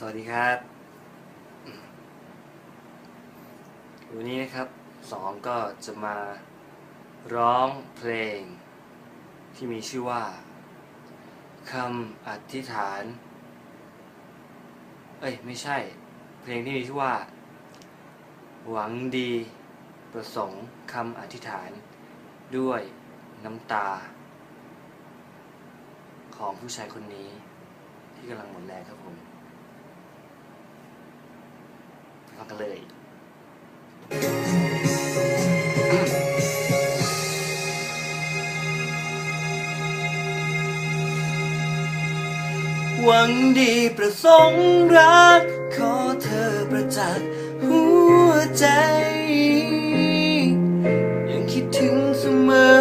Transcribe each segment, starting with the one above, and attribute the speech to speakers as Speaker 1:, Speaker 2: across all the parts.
Speaker 1: สวัสดีครับ วันนี้นะครับสองก็จะมาร้องเพลง ที่มีชื่อว่าคำอธิษฐาน เอ้ย ไม่ใช่ เพลงที่มีชื่อว่า หวังดีประสงค์คำอธิษฐาน ด้วยน้ำตา ของผู้ชายคนนี้ ที่กำลังหมดแรงครับผม ฟังกันเลยหวังดีประสงค์รัก ขอเธอประจักษ์หัวใจ ยังคิดถึงเสมอ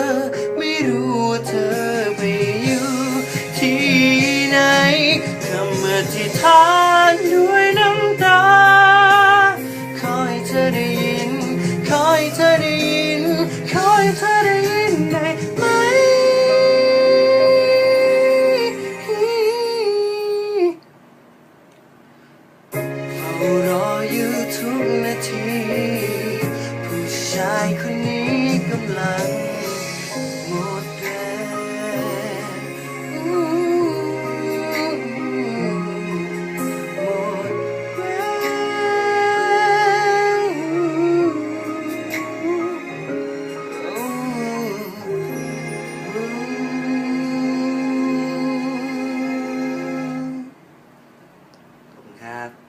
Speaker 1: ไม่รู้เธอไปอยู่ที่ไหนคำอที่ท้า ธอได้ยิน ขอให้เธอได้ยิน ขอให้เธอได้ยินได้ไหม เฝ้ารออยู่ทุกนาที ผู้ชายคนนี้กำลัง sehat.